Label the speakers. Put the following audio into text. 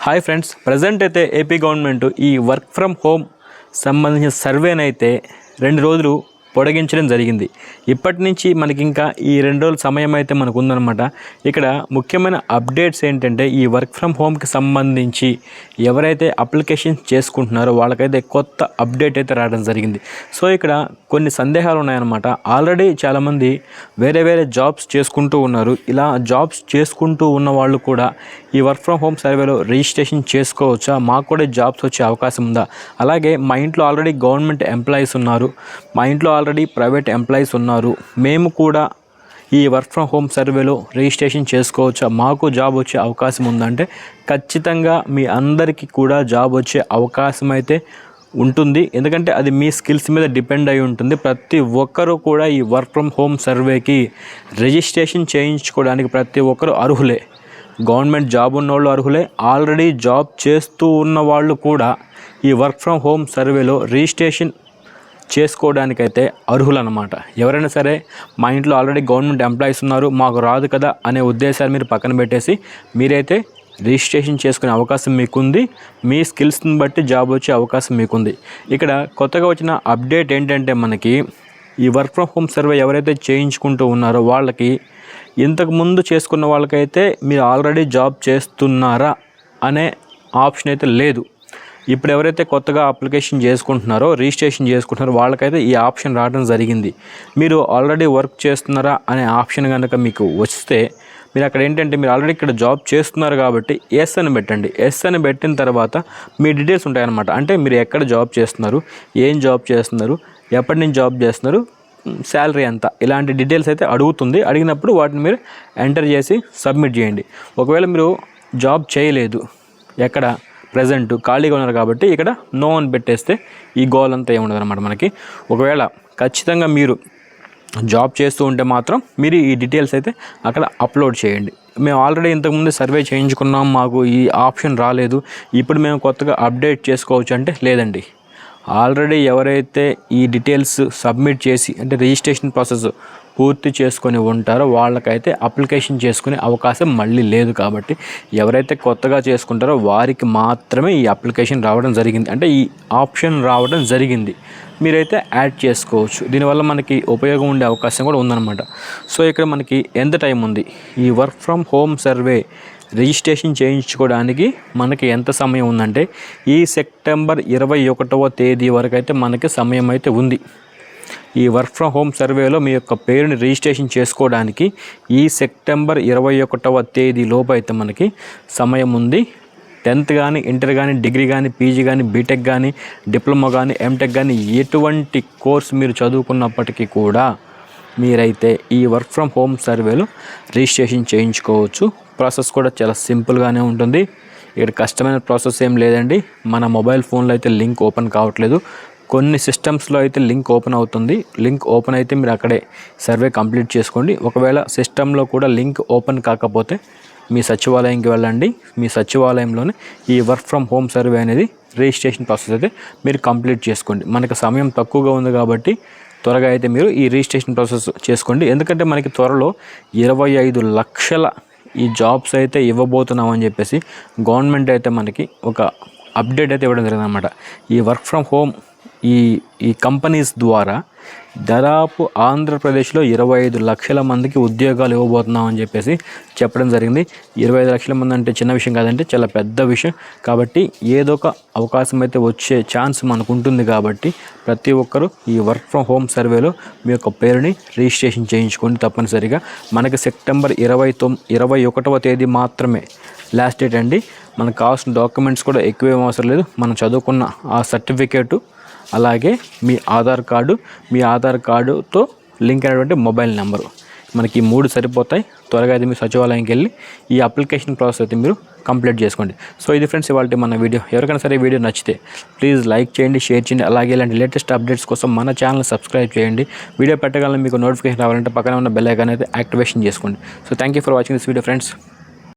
Speaker 1: Hi friends present అయితే AP government ఈ work from home సంబంధించిన సర్వేనైతే రెండు రోజులు పొడిగించడం జరిగింది. ఇప్పటి నుంచి మనకి ఇంకా ఈ రెండు రోజుల సమయం అయితే మనకు ఉందన్నమాట ఇక్కడ ముఖ్యమైన అప్డేట్స్ ఏంటంటే ఈ వర్క్ ఫ్రమ్ హోమ్కి సంబంధించి ఎవరైతే అప్లికేషన్ చేసుకుంటున్నారో వాళ్ళకైతే కొత్త అప్డేట్ అయితే రావడం జరిగింది. సో ఇక్కడ కొన్ని సందేహాలు ఉన్నాయన్నమాట ఆల్రెడీ చాలామంది వేరే వేరే జాబ్స్ చేసుకుంటూ ఉన్నారు. ఇలా జాబ్స్ చేసుకుంటూ ఉన్న వాళ్ళు కూడా ఈ వర్క్ ఫ్రమ్ హోమ్ సర్వేలో రిజిస్ట్రేషన్ చేసుకోవచ్చా? మాకు కూడా జాబ్స్ వచ్చే అవకాశం ఉందా? అలాగే మా ఇంట్లో ఆల్రెడీ గవర్నమెంట్ ఎంప్లాయీస్ ఉన్నారు. మా ఇంట్లో ఆల్రెడీ ప్రైవేట్ ఎంప్లాయీస్ ఉన్నారు. మేము కూడా ఈ వర్క్ ఫ్రమ్ హోమ్ సర్వేలో రిజిస్ట్రేషన్ చేసుకోవచ్చా? మాకు జాబ్ వచ్చే అవకాశం ఉందంటే ఖచ్చితంగా మీ అందరికీ కూడా జాబ్ వచ్చే అవకాశం అయితే ఉంటుంది. ఎందుకంటే అది మీ స్కిల్స్ మీద డిపెండ్ అయి ఉంటుంది. ప్రతి ఒక్కరూ కూడా ఈ వర్క్ ఫ్రమ్ హోమ్ సర్వేకి రిజిస్ట్రేషన్ చేయించుకోవడానికి ప్రతి ఒక్కరు అర్హులే. గవర్నమెంట్ జాబ్ ఉన్నవాళ్ళు అర్హులే. ఆల్రెడీ జాబ్ చేస్తూ ఉన్న వాళ్ళు కూడా ఈ వర్క్ ఫ్రమ్ హోమ్ సర్వేలో రిజిస్ట్రేషన్ చేసుకోవడానికైతే అర్హులన్నమాట. ఎవరైనా సరే మా ఇంట్లో ఆల్రెడీ గవర్నమెంట్ ఎంప్లాయీస్ ఉన్నారు మాకు రాదు కదా అనే ఉద్దేశాలు మీరు పక్కన పెట్టేసి మీరైతే రిజిస్ట్రేషన్ చేసుకునే అవకాశం మీకుంది మీ స్కిల్స్ని బట్టి జాబ్ వచ్చే అవకాశం మీకుంది. ఇక్కడ కొత్తగా వచ్చిన అప్డేట్ ఏంటంటే మనకి ఈ వర్క్ ఫ్రమ్ హోమ్ సర్వే ఎవరైతే చేయించుకుంటూ ఉన్నారో వాళ్ళకి ఇంతకుముందు చేసుకున్న వాళ్ళకైతే మీరు ఆల్రెడీ జాబ్ చేస్తున్నారా అనే ఆప్షన్ అయితే లేదు. ఇప్పుడు ఎవరైతే కొత్తగా అప్లికేషన్ చేసుకుంటున్నారో రిజిస్ట్రేషన్ చేసుకుంటున్నారో వాళ్ళకైతే ఈ ఆప్షన్ రావడం జరిగింది. మీరు ఆల్రెడీ వర్క్ చేస్తున్నారా అనే ఆప్షన్ కనుక మీకు వస్తే మీరు అక్కడ ఏంటంటే మీరు ఆల్రెడీ ఇక్కడ జాబ్ చేస్తున్నారు కాబట్టి ఎస్ అని పెట్టండి. ఎస్ అని పెట్టిన తర్వాత మీ డీటెయిల్స్ ఉంటాయన్నమాట. అంటే మీరు ఎక్కడ జాబ్ చేస్తున్నారు ఏం జాబ్ చేస్తున్నారు ఎప్పటి నుంచి జాబ్ చేస్తున్నారు శాలరీ ఎంత? ఇలాంటి డీటెయిల్స్ అయితే అడుగుతుంది. అడిగినప్పుడు వాటిని మీరు ఎంటర్ చేసి సబ్మిట్ చేయండి. ఒకవేళ మీరు జాబ్ చేయలేదు ఎక్కడ ప్రజెంట్ ఖాళీగా ఉన్నారు కాబట్టి ఇక్కడ నో అని పెట్టేస్తే ఈ గోల్ అంతా ఏముండదు అనమాట మనకి. ఒకవేళ ఖచ్చితంగా మీరు జాబ్ చేస్తూ ఉంటే మాత్రం మీరు ఈ డీటెయిల్స్ అయితే అక్కడ అప్లోడ్ చేయండి. మేము ఆల్రెడీ ఇంతకుముందు సర్వే చేయించుకున్నాం మాకు ఈ ఆప్షన్ రాలేదు. ఇప్పుడు మేము కొత్తగా అప్డేట్ చేసుకోవచ్చు అంటే లేదండి. ఆల్రెడీ ఎవరైతే ఈ డీటెయిల్స్ సబ్మిట్ చేసి అంటే రిజిస్ట్రేషన్ ప్రాసెస్ పూర్తి చేసుకొని ఉంటారో వాళ్ళకైతే అప్లికేషన్ చేసుకునే అవకాశం మళ్ళీ లేదు కాబట్టి ఎవరైతే కొత్తగా చేసుకుంటారో వారికి మాత్రమే ఈ అప్లికేషన్ రావడం జరిగింది. అంటే ఈ ఆప్షన్ రావడం జరిగింది. మీరైతే యాడ్ చేసుకోవచ్చు. దీనివల్ల మనకి ఉపయోగం ఉండే అవకాశం కూడా ఉందన్నమాట. సో ఇక్కడ మనకి ఎంత టైం ఉంది? ఈ work from home survey registration చేయించుకోవడానికి మనకి ఎంత సమయం ఉందంటే ఈ సెప్టెంబర్ ఇరవై ఒకటవ తేదీ వరకు అయితే మనకి సమయం అయితే ఉంది. ఈ వర్క్ ఫ్రమ్ హోమ్ సర్వేలో మీ యొక్క పేరుని రిజిస్ట్రేషన్ చేసుకోవడానికి ఈ సెప్టెంబర్ ఇరవై ఒకటవ తేదీ లోపు అయితే మనకి సమయం ఉంది. టెన్త్ కానీ ఇంటర్ కానీ డిగ్రీ కానీ పీజీ కానీ బీటెక్ కానీ డిప్లొమా కానీ ఎంటెక్ కానీ ఎటువంటి కోర్స్ మీరు చదువుకున్నప్పటికీ కూడా మీరైతే ఈ వర్క్ ఫ్రమ్ హోమ్ సర్వేలో రిజిస్ట్రేషన్ చేయించుకోవచ్చు. ప్రాసెస్ కూడా చాలా సింపుల్గానే ఉంటుంది. ఇక్కడ కష్టమైన ప్రాసెస్ ఏం లేదండి. మన మొబైల్ ఫోన్లో అయితే లింక్ ఓపెన్ కావట్లేదు. కొన్ని సిస్టమ్స్లో అయితే లింక్ ఓపెన్ అవుతుంది. లింక్ ఓపెన్ అయితే మీరు అక్కడే సర్వే కంప్లీట్ చేసుకోండి. ఒకవేళ సిస్టంలో కూడా లింక్ ఓపెన్ కాకపోతే మీ సచివాలయంకి వెళ్ళండి. మీ సచివాలయంలోనే ఈ వర్క్ ఫ్రమ్ హోమ్ సర్వే అనేది రిజిస్ట్రేషన్ ప్రాసెస్ అయితే మీరు కంప్లీట్ చేసుకోండి. మనకు సమయం తక్కువగా ఉంది కాబట్టి త్వరగా అయితే మీరు ఈ రిజిస్ట్రేషన్ ప్రాసెస్ చేసుకోండి. ఎందుకంటే మనకి త్వరలో ఇరవై ఐదు లక్షల ఈ జాబ్స్ అయితే ఇవ్వబోతున్నాం అని చెప్పేసి గవర్నమెంట్ అయితే మనకి ఒక అప్డేట్ అయితే ఇవ్వడం జరిగింది అనమాట ఈ వర్క్ ఫ్రమ్ హోమ్ ఈ ఈ కంపెనీస్ ద్వారా దాదాపు ఆంధ్రప్రదేశ్లో ఇరవై ఐదు లక్షల మందికి ఉద్యోగాలు ఇవ్వబోతున్నాం అని చెప్పేసి చెప్పడం జరిగింది. ఇరవై ఐదు లక్షల మంది అంటే చిన్న విషయం కాదంటే చాలా పెద్ద విషయం. కాబట్టి ఏదో ఒక అవకాశం అయితే వచ్చే ఛాన్స్ మనకు ఉంటుంది కాబట్టి ప్రతి ఒక్కరూ ఈ వర్క్ ఫ్రమ్ హోమ్ సర్వేలో మీ యొక్క పేరుని రిజిస్ట్రేషన్ చేయించుకోండి తప్పనిసరిగా. మనకి సెప్టెంబర్ ఇరవై తొమ్ ఇరవై ఒకటవ తేదీ మాత్రమే లాస్ట్ డేట్ అండి. మనకు కావాల్సిన డాక్యుమెంట్స్ కూడా ఎక్కువేం అవసరం లేదు. మనం చదువుకున్న ఆ సర్టిఫికేటు అలాగే మీ ఆధార్ కార్డు మీ ఆధార్ కార్డుతో లింక్ అయినటువంటి మొబైల్ నెంబరు. మనకి ఈ మూడు సరిపోతాయి. త్వరగా అయితే మీ సచివాలయంకి వెళ్ళి ఈ అప్లికేషన్ ప్రాసెస్ అయితే మీరు కంప్లీట్ చేసుకోండి. సో ఇది ఫ్రెండ్స్ ఇవాళ మన వీడియో. ఎవరికైనా సరే వీడియో నచ్చితే ప్లీజ్ లైక్ చేయండి షేర్ చేయండి. అలాగే ఇలాంటి లేటెస్ట్ అప్డేట్స్ కోసం మన ఛానల్ సబ్స్క్రైబ్ చేయండి. వీడియో పెట్టగలను మీకు నోటిఫికేషన్ రావాలంటే పక్కన ఉన్న బెల్ ఐకాన్ అయితే యాక్టివేషన్ చేసుకోండి. So thank you for watching this video friends.